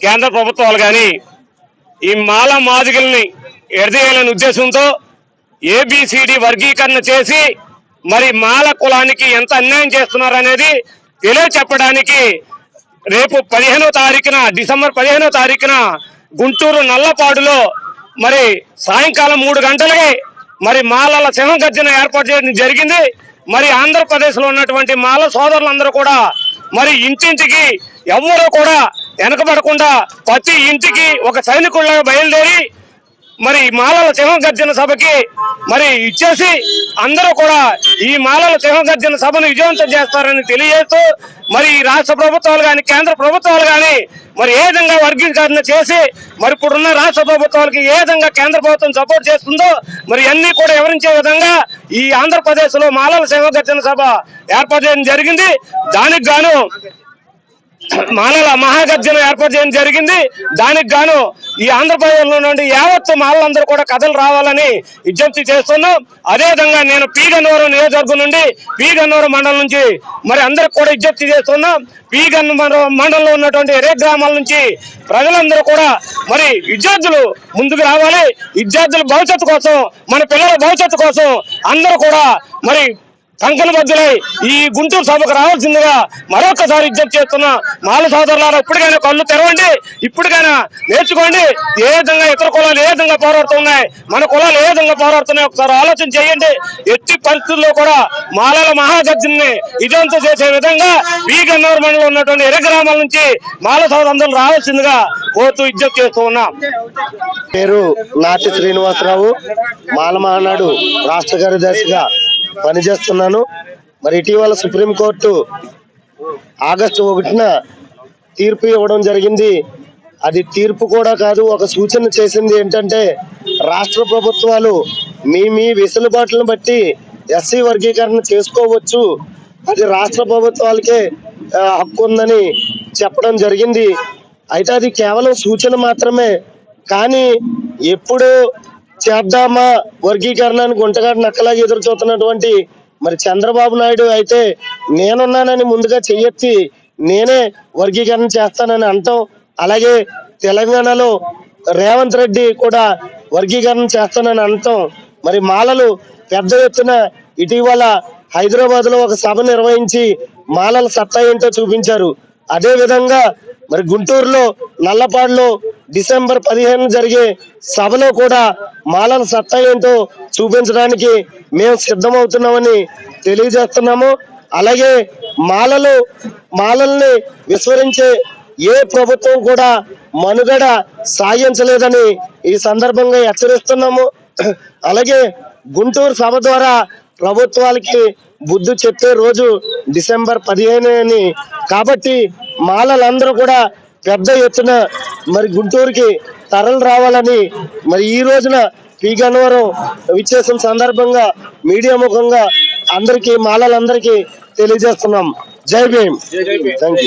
కేంద్ర ప్రభుత్వాలు కానీ ఈ మాల మాదిగల్ని ఎడదీయాలనే ఉద్దేశంతో ఏబిసిడి వర్గీకరణ చేసి మరి మాల కులానికి ఎంత అన్యాయం చేస్తున్నారనేది తెలియచెప్పడానికి రేపు పదిహేనో తారీఖున డిసెంబర్ పదిహేనో తారీఖున గుంటూరు నల్లపాడులో మరి సాయంకాలం మూడు గంటలకి మరి మాలల సింహ గర్జన ఏర్పాటు చేయడం జరిగింది. మరి ఆంధ్రప్రదేశ్లో ఉన్నటువంటి మాల సోదరులందరూ కూడా మరి ఇంటింటికి ఎవ్వరూ కూడా వెనకబడకుండా ప్రతి ఇంటికి ఒక సైనికుల్లాగా బయలుదేరి మరి మాలల సింహగర్జన సభకి మరి ఇచ్చేసి అందరూ కూడా ఈ మాలల సింహగర్జన సభను విజయవంతం చేస్తారని తెలియజేస్తూ మరి ఈ రాష్ట్ర ప్రభుత్వాలు కానీ కేంద్ర ప్రభుత్వాలు మరి ఏ విధంగా వర్గీకరణ చేసి మరి ఇప్పుడున్న రాష్ట్ర ప్రభుత్వాలకి ఏ విధంగా కేంద్ర ప్రభుత్వం సపోర్ట్ చేస్తుందో మరి అన్ని కూడా వివరించే విధంగా ఈ ఆంధ్రప్రదేశ్లో మాలల సింహగర్జన సభ ఏర్పాటు చేయడం జరిగింది. దానికి గాను మాలల మహాగర్జన ఏర్పాటు చేయడం జరిగింది. దానికి గాను ఈ ఆంధ్రప్రదేశ్లో నుండి యావత్తు మాలలందరూ కూడా కథలు రావాలని విజ్ఞప్తి చేస్తున్నాం. అదే విధంగా నేను పీ గన్నవరం నియోజకవర్గం నుండి పీ గన్నవరం మండలం నుంచి మరి అందరికి కూడా విజ్ఞప్తి చేస్తున్నాం. పీ గన్నవరం మండలంలో ఉన్నటువంటి ఎరే గ్రామాల నుంచి ప్రజలందరూ కూడా మరి విద్యార్థులు ముందుకు రావాలి. విద్యార్థుల భవిష్యత్తు కోసం మన పిల్లల భవిష్యత్తు కోసం అందరూ కూడా మరి కంకణ బద్దులై ఈ గుంటూరు సభకు రావాల్సిందిగా మరొకసారి విజ్ఞప్తి చేస్తున్నా. మాల సోదరులారా ఇప్పటికైనా కళ్ళు తెరవండి. ఇప్పటికైనా నేర్చుకోండి. ఏ విధంగా ఇతర కులాలు ఏ విధంగా పోరాడుతున్నాయి మన కులాలు ఏ విధంగా పోరాడుతున్నాయి ఒకసారి ఆలోచన చేయండి. ఎట్టి పరిస్థితుల్లో కూడా మాలల మహాగర్జుని విజయంతో చేసే విధంగా ఈ గన్నవరం మండలంలో ఉన్నటువంటి ఎర్ర గ్రామాల నుంచి మాల సోదరులు రావాల్సిందిగా కోరుతూ విజ్ఞప్తి చేస్తూ ఉన్నాం. పేరు నాటి శ్రీనివాసరావు మాల మహానాడు రాష్ట్ర కార్యదర్శిగా పనిచేస్తున్నాను. మరి ఇటీవల సుప్రీంకోర్టు ఆగస్టు ఒకటిన తీర్పు ఇవ్వడం జరిగింది. అది తీర్పు కూడా కాదు ఒక సూచన చేసింది ఏంటంటే రాష్ట్ర ప్రభుత్వాలు మీ మీ వెసులుబాట్లను బట్టి ఎస్సీ వర్గీకరణ చేసుకోవచ్చు. అది రాష్ట్ర ప్రభుత్వాలకే హక్కు ఉందని చెప్పడం జరిగింది. అయితే అది కేవలం సూచన మాత్రమే. కానీ ఎప్పుడు చేద్దామా? వర్గీకరణ అని గుంటగాడు నక్కలాగా ఎదురు చూస్తున్నటువంటి మరి చంద్రబాబు నాయుడు అయితే నేనున్నానని ముందుగా చెయ్యెత్తి నేనే వర్గీకరణ చేస్తానని అంటాం. అలాగే తెలంగాణలో రేవంత్ రెడ్డి కూడా వర్గీకరణ చేస్తానని అంటాం. మరి మాలలు పెద్ద ఎత్తున ఇటీవల హైదరాబాద్లో ఒక సభ నిర్వహించి మాలల సత్తా ఏంటో చూపించారు. అదే విధంగా మరి గుంటూరులో నల్లపాడులో డిసెంబర్ పదిహేను జరిగే సభలో కూడా మాలల సత్తా ఏంటో చూపించడానికి మేము సిద్ధమవుతున్నామని తెలియజేస్తున్నాము. అలాగే మాలలు మాలల్ని విస్మరించే ఏ ప్రభుత్వం కూడా మనుగడ సాగించలేదని ఈ సందర్భంగా హెచ్చరిస్తున్నాము. అలాగే గుంటూరు సభ ద్వారా ప్రభుత్వాలకి బుద్ధి చెప్పే రోజు డిసెంబర్ పదిహేను అని. కాబట్టి మాలలందరూ కూడా పెద్ద ఎత్తున మరి గుంటూరుకి తరలి రావాలని మరి ఈ రోజున పి. గన్నవరం విచ్చేసిన సందర్భంగా మీడియా ముఖంగా అందరికీ మాలలందరికీ తెలియజేస్తున్నాం. జై భీమ్. Thank you